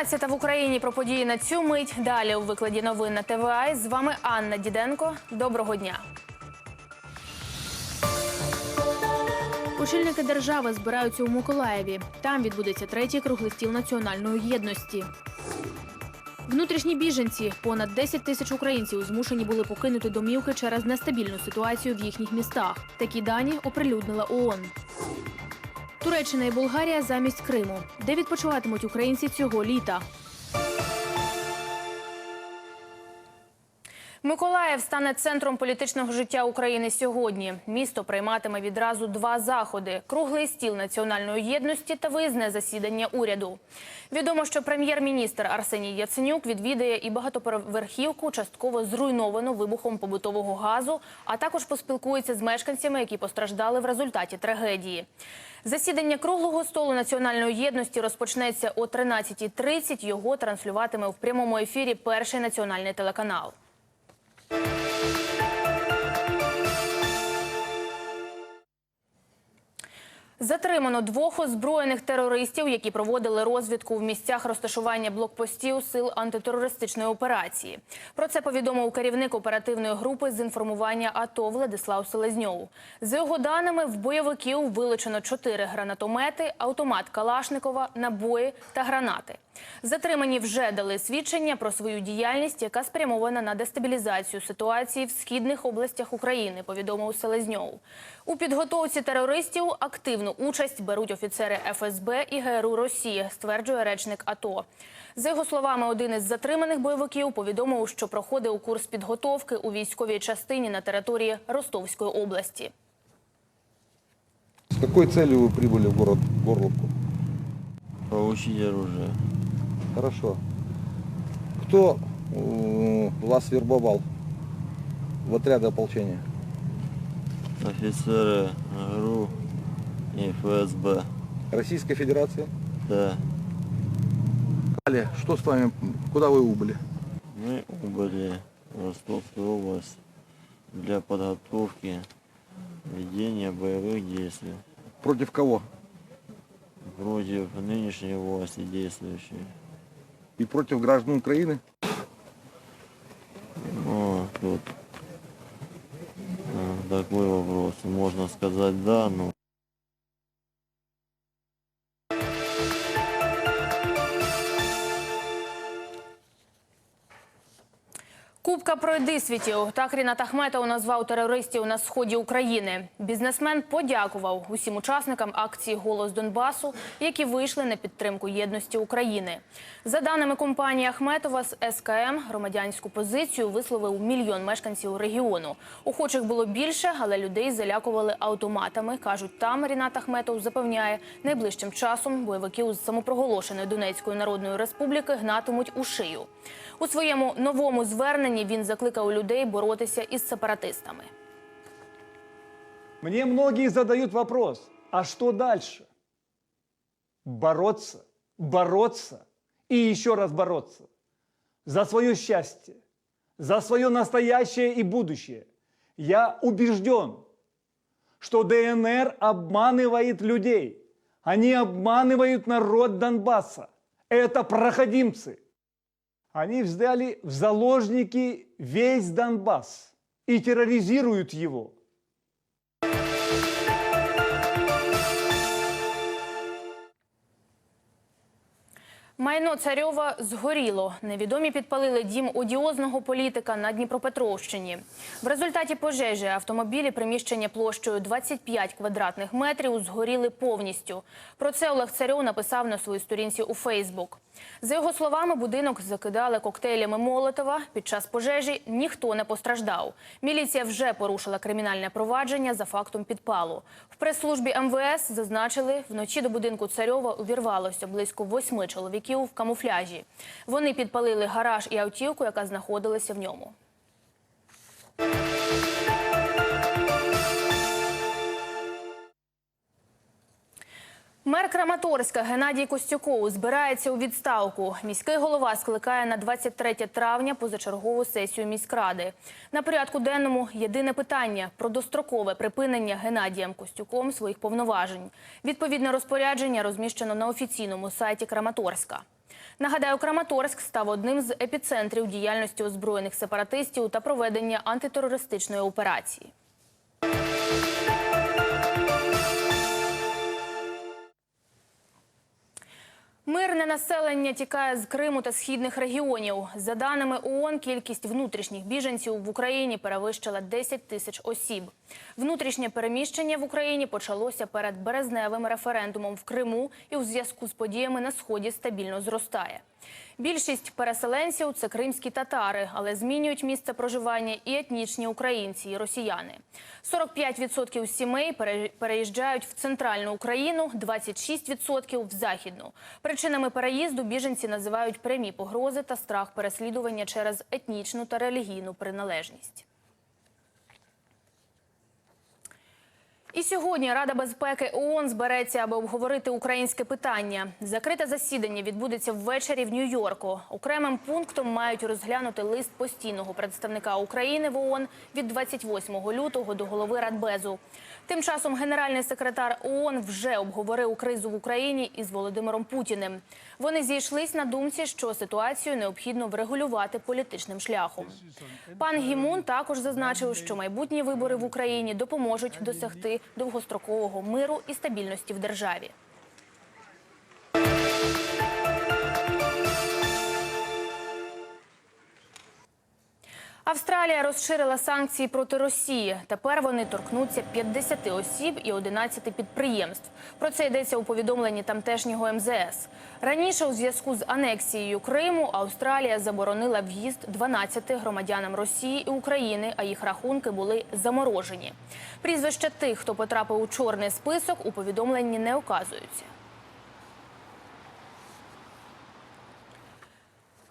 12 в Україні про події на цю мить. Далі у викладі новин на ТВА. З вами Анна Діденко. Доброго дня. Очільники держави збираються у Миколаєві. Там відбудеться третій круглий стіл національної єдності. Внутрішні біженці, понад 10 тисяч українців змушені були покинути домівки через нестабільну ситуацію в їхніх містах. Такі дані оприлюднила ООН. Туреччина і Болгарія замість Криму, де відпочиватимуть українці цього літа. Миколаїв стане центром політичного життя України сьогодні. Місто прийматиме відразу два заходи: круглий стіл національної єдності та виїзне засідання уряду. Відомо, що прем'єр-міністр Арсеній Яценюк відвідає і багатоповерхівку, частково зруйновану вибухом побутового газу, а також поспілкується з мешканцями, які постраждали в результаті трагедії. Засідання круглого столу національної єдності розпочнеться о 13.30. Його транслюватиме в прямому ефірі перший національний телеканал. Затримано двох озброєних терористів, які проводили розвідку в місцях розташування блокпостів сил антитерористичної операції. Про це повідомив керівник оперативної групи з інформування АТО Владислав Селезньов. За його даними, в бойовиків вилучено чотири гранатомети, автомат Калашникова, набої та гранати. Затримані вже дали свідчення про свою діяльність, яка спрямована на дестабілізацію ситуації в східних областях України, повідомив Селезньов. У підготовці терористів активну участь беруть офіцери ФСБ і ГРУ Росії, стверджує речник АТО. За його словами, один із затриманих бойовиків повідомив, що проходив курс підготовки у військовій частині на території Ростовської області. С какой целью вы прибыли в город Горловку? Получить оружие. Хорошо. Кто э, вас вербовал в отряды ополчения? Офицеры ГРУ И ФСБ. Российской Федерации? Да. Далее, что с вами, куда вы убыли? Мы убыли в Ростовскую область для подготовки ведения боевых действий Против кого? против нынешней власти действующей. И против граждан Украины? Ну, тут э, такой вопрос. Можно сказать да, но Кубка пройди світів. Так Рінат Ахметов назвав терористів на сході України. Бізнесмен подякував усім учасникам акції Голос Донбасу, які вийшли на підтримку єдності України. За даними компанії Ахметова з СКМ, громадянську позицію висловив мільйон мешканців регіону. Охочих було більше, але людей залякували автоматами. кажуть, там Рінат Ахметов запевняє, найближчим часом бойовиків з самопроголошеної Донецької Народної Республіки гнатимуть у шию. У своєму новому зверненні він закликав людей боротися із сепаратистами. Мне многие задают вопрос, а что дальше? Бороться, бороться и еще раз бороться. За свое счастье, за свое настоящее и будущее. Я убежден, что ДНР обманывает людей. Они обманывают народ Донбасса. Это проходимцы. Они взяли в заложники весь Донбасс и терроризируют его. Майно Царьова згоріло. Невідомі підпалили дім одіозного політика на Дніпропетровщині. В результаті пожежі автомобілі приміщення площею 25 квадратних метрів згоріли повністю. Про це Олег Царьов написав на своїй сторінці у Фейсбук. За його словами, будинок закидали коктейлями Молотова. Під час пожежі ніхто не постраждав. Міліція вже порушила кримінальне провадження за фактом підпалу. В прес-службі МВС зазначили, вночі до будинку Царьова увірвалося близько восьми чоловіків в камуфляжі. Вони підпалили гараж і автівку, яка знаходилася в ньому. Мер Краматорська Геннадій Костюков збирається у відставку. Міський голова скликає на 23 травня позачергову сесію міськради. На порядку денному єдине питання про дострокове припинення Геннадієм Костюком своїх повноважень. Відповідне розпорядження розміщено на офіційному сайті Краматорська. Нагадаю, Краматорськ став одним з епіцентрів діяльності озброєних сепаратистів та проведення антитерористичної операції. Мирне населення тікає з Криму та східних регіонів. За даними ООН, кількість внутрішніх біженців в Україні перевищила 10 тисяч осіб. Внутрішнє переміщення в Україні почалося перед березневим референдумом в Криму і у зв'язку з подіями на сході стабільно зростає. Більшість переселенців це кримські татари, але змінюють місце проживання і етнічні українці, і росіяни. 45% сімей пере- переїжджають в центральну Україну, 26% – в західну. Причинами переїзду біженці називають прямі погрози та страх переслідування через етнічну та релігійну приналежність. І сьогодні Рада безпеки ООН збереться, аби обговорити українське питання. Закрите засідання відбудеться ввечері в Нью-Йорку. Окремим пунктом мають розглянути лист постійного представника України в ООН від 28 лютого до голови Радбезу. Тим часом генеральний секретар ООН вже обговорив кризу в Україні із Володимиром Путіним. Вони зійшлись на думці, що ситуацію необхідно врегулювати політичним шляхом. Пан Гімун також зазначив, що майбутні вибори в Україні допоможуть досягти довгострокового миру і стабільності в державі. Австралія розширила санкції проти Росії. Тепер вони торкнуться 50 осіб і 11 підприємств. Про це йдеться у повідомленні тамтешнього МЗС. Раніше у зв'язку з анексією Криму Австралія заборонила в'їзд 12 громадянам Росії і України, а їх рахунки були заморожені. Прізвища тих, хто потрапив у чорний список, у повідомленні не указуються.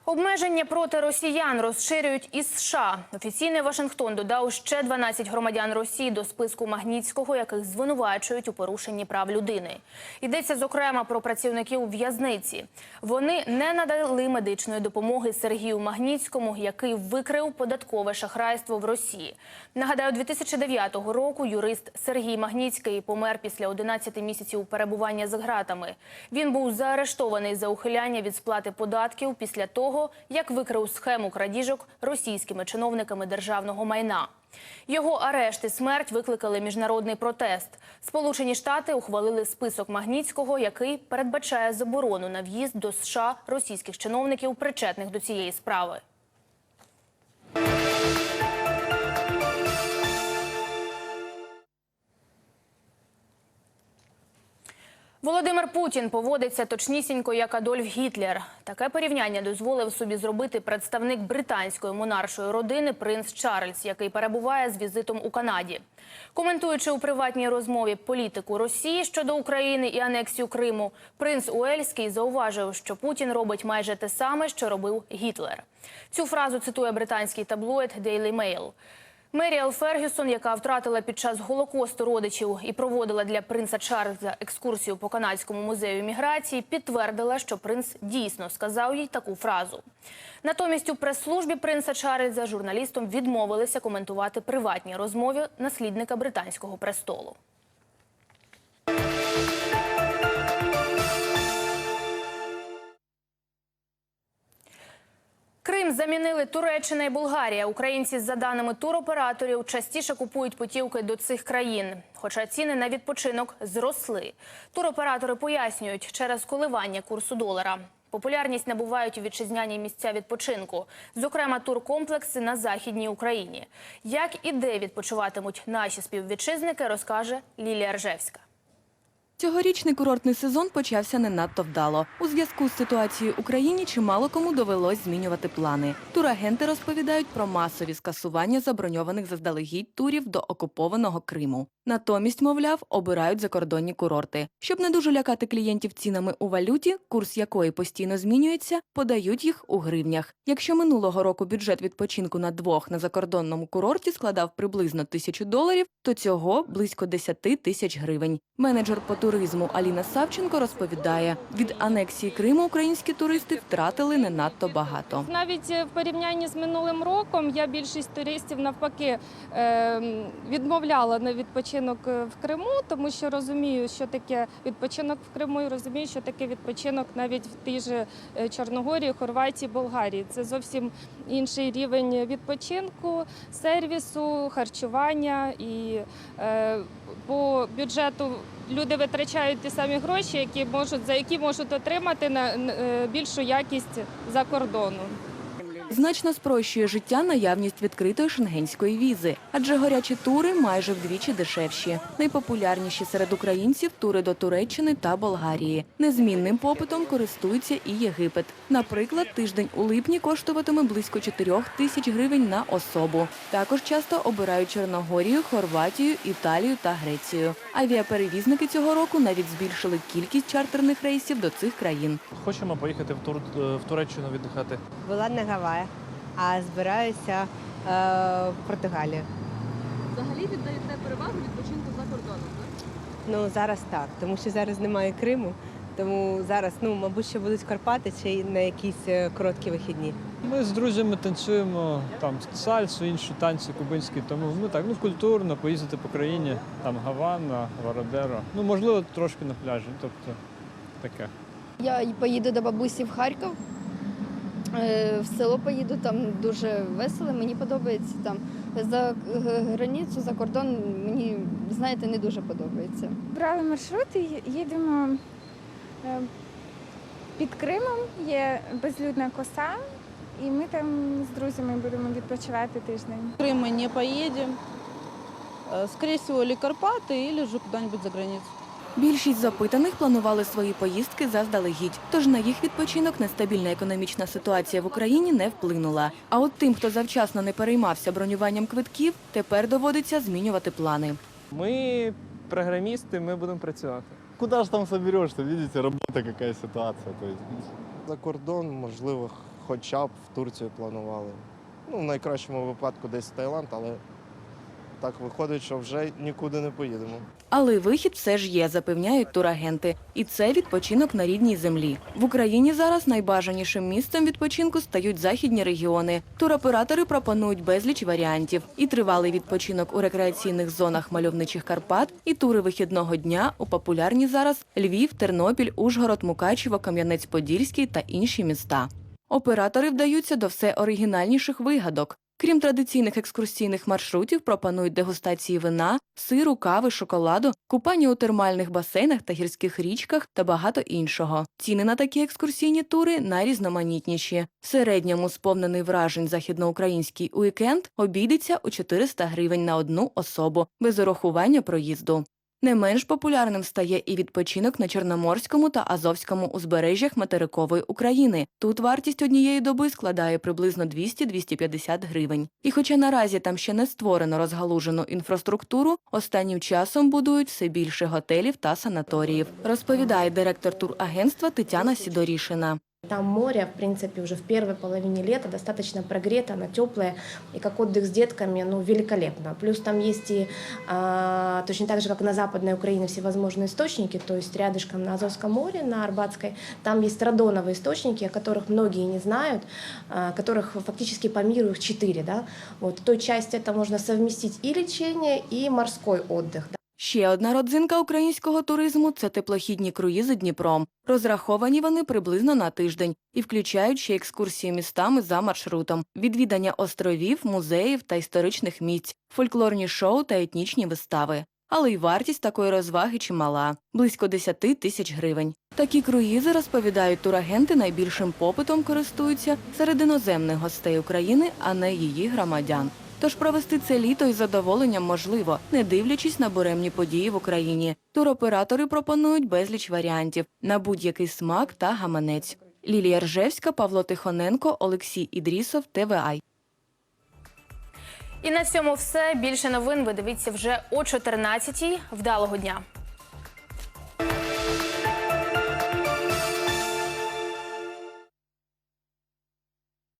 Обмеження проти росіян розширюють із США. Офіційний Вашингтон додав ще 12 громадян Росії до списку Магнітського, яких звинувачують у порушенні прав людини. Йдеться зокрема про працівників в'язниці. Вони не надали медичної допомоги Сергію Магнітському, який викрив податкове шахрайство в Росії. Нагадаю, 2009 року юрист Сергій Магнітський помер після 11 місяців перебування за ґратами. Він був заарештований за ухиляння від сплати податків після того, як викрив схему крадіжок російськими чиновниками державного майна. Його арешт і смерть викликали міжнародний протест. Сполучені Штати ухвалили список Магнітського, який передбачає заборону на в'їзд до США російських чиновників, причетних до цієї справи. Володимир Путін поводиться точнісінько як Адольф Гітлер. Таке порівняння дозволив собі зробити представник британської монаршої родини принц Чарльз, який перебуває з візитом у Канаді. Коментуючи у приватній розмові політику Росії щодо України і анексію Криму, принц Уельський зауважив, що Путін робить майже те саме, що робив Гітлер. Цю фразу цитує британський таблоїд Daily Mail. Меріал Фергюсон, яка втратила під час голокосту родичів і проводила для принца Чарльза екскурсію по канадському музею міграції, підтвердила, що принц дійсно сказав їй таку фразу. Натомість у прес-службі принца Чарльза журналістам відмовилися коментувати приватні розмови наслідника британського престолу. Крим замінили Туреччина і Болгарія. Українці, за даними туроператорів, частіше купують путівки до цих країн. Хоча ціни на відпочинок зросли. Туроператори пояснюють, через коливання курсу долара. Популярність набувають у вітчизняні місця відпочинку, зокрема туркомплекси на західній Україні. Як і де відпочиватимуть наші співвітчизники, розкаже Лілія Ржевська. Цьогорічний курортний сезон почався не надто вдало. У зв'язку з ситуацією в Україні чимало кому довелось змінювати плани. Турагенти розповідають про масові скасування заброньованих заздалегідь турів до окупованого Криму. Натомість, мовляв, обирають закордонні курорти. Щоб не дуже лякати клієнтів цінами у валюті, курс якої постійно змінюється, подають їх у гривнях. Якщо минулого року бюджет відпочинку на двох на закордонному курорті складав приблизно тисячу доларів, то цього близько 10 тисяч гривень. Менеджер по туризму Аліна Савченко розповідає, від анексії Криму українські туристи втратили не надто багато. Навіть в порівнянні з минулим роком я більшість туристів навпаки е, відмовляла на відпочинок в Криму, тому що розумію, що таке відпочинок в Криму, і розумію, що таке відпочинок навіть в тій же е, Чорногорії, Хорватії, Болгарії. Це зовсім інший рівень відпочинку, сервісу, харчування і е, по бюджету. Люди витрачають ті самі гроші, які можуть за які можуть отримати на е, більшу якість за кордоном. Значно спрощує життя наявність відкритої шенгенської візи, адже гарячі тури майже вдвічі дешевші. Найпопулярніші серед українців тури до Туреччини та Болгарії. Незмінним попитом користується і Єгипет. Наприклад, тиждень у липні коштуватиме близько 4 тисяч гривень на особу. Також часто обирають Чорногорію, Хорватію, Італію та Грецію. Авіаперевізники цього року навіть збільшили кількість чартерних рейсів до цих країн. Хочемо поїхати в, Тур... в Туреччину віддихати. Була на Гаваях, а збираюся е, в Португалію. Взагалі віддаєте перевагу відпочинку за кордоном. так? Ну зараз так, тому що зараз немає Криму. Тому зараз, ну, мабуть, ще будуть Карпати чи на якісь е, короткі вихідні. Ми з друзями танцюємо там сальсу, інші танці кубинські, тому ми так ну культурно поїздити по країні, там Гавана, Вородеро. Ну можливо, трошки на пляжі. Тобто таке. Я й поїду до бабусі в Харків. Е, В село поїду, там дуже весело, мені подобається там. За г- границю, за кордон мені, знаєте, не дуже подобається. Брали маршрут і їдемо е, під Кримом, є безлюдна коса, і ми там з друзями будемо відпочивати тиждень. В Крым мы не поедем. Э, Скорее всего, или Карпаты, или же куда-нибудь за границу. Більшість запитаних планували свої поїздки заздалегідь, тож на їх відпочинок нестабільна економічна ситуація в Україні не вплинула. А от тим, хто завчасно не переймався бронюванням квитків, тепер доводиться змінювати плани. Ми програмісти, ми будемо працювати. Куда ж там соберешься? Видите, работа какая ситуация. То За кордон, можливо, хоча б в Турцію планували. Ну, в найкращому випадку десь в Таїланд, але так виходить, що вже нікуди не поїдемо. Але вихід все ж є, запевняють турагенти. І це відпочинок на рідній землі. В Україні зараз найбажанішим місцем відпочинку стають західні регіони. Туроператори пропонують безліч варіантів: і тривалий відпочинок у рекреаційних зонах мальовничих Карпат, і тури вихідного дня у популярні зараз Львів, Тернопіль, Ужгород, Мукачево, Кам'янець-Подільський та інші міста. Оператори вдаються до все оригінальніших вигадок. Крім традиційних екскурсійних маршрутів, пропонують дегустації вина, сиру, кави, шоколаду, купання у термальних басейнах та гірських річках та багато іншого. Ціни на такі екскурсійні тури найрізноманітніші. В середньому сповнений вражень західноукраїнський уікенд обійдеться у 400 гривень на одну особу без урахування проїзду. Не менш популярним стає і відпочинок на Чорноморському та Азовському узбережжях материкової України. Тут вартість однієї доби складає приблизно 200-250 гривень. І хоча наразі там ще не створено розгалужену інфраструктуру, останнім часом будують все більше готелів та санаторіїв, розповідає директор турагентства Тетяна Сідорішина. Там море, в принципе, уже в первой половине лета достаточно прогрето, оно теплое, и как отдых с детками, ну, великолепно. Плюс там есть и а, точно так же, как на Западной Украине, всевозможные источники, то есть рядышком на Азовском море, на Арбатской, там есть радоновые источники, о которых многие не знают, а, которых фактически по миру их четыре, да. Вот в той части это можно совместить и лечение, и морской отдых, да. Ще одна родзинка українського туризму це теплохідні круїзи Дніпром. Розраховані вони приблизно на тиждень і включають ще екскурсії містами за маршрутом, відвідання островів, музеїв та історичних місць, фольклорні шоу та етнічні вистави. Але й вартість такої розваги чимала – близько 10 тисяч гривень. Такі круїзи, розповідають турагенти, найбільшим попитом користуються серед іноземних гостей України, а не її громадян. Тож провести це літо із задоволенням можливо, не дивлячись на буремні події в Україні. Туроператори пропонують безліч варіантів на будь-який смак та гаманець. Лілія Ржевська, Павло Тихоненко, Олексій Ідрісов, ТВА. І на цьому все. Більше новин ви дивіться вже о 14-й. Вдалого дня.